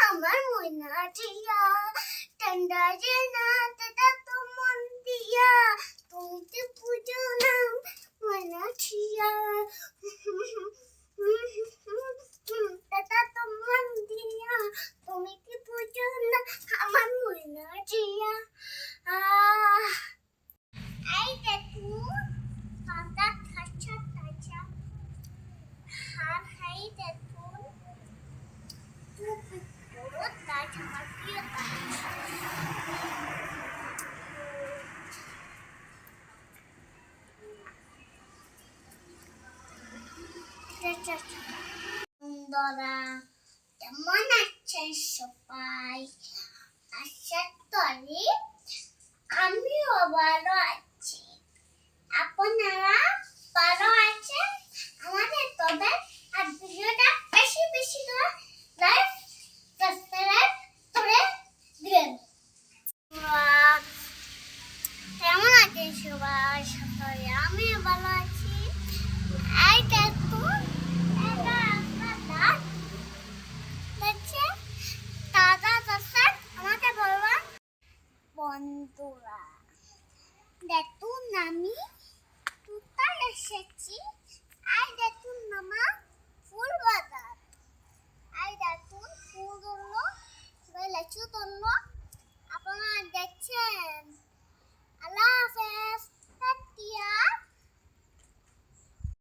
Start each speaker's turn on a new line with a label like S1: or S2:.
S1: আমার মন দিয়া তুমি বন্ধুরা, কেমন আছেন সবাই? আশা করি আমিও ভালো আছি। আপনারা ভালো আছেন? আমাদের তবে আর ভিডিওটা বেশি বেশি করে লাইক, সাবস্ক্রাইব করে দিবেন। কেমন আছেন সবাই? সকলে আমি ভালো আছি। Dura. De tu nami.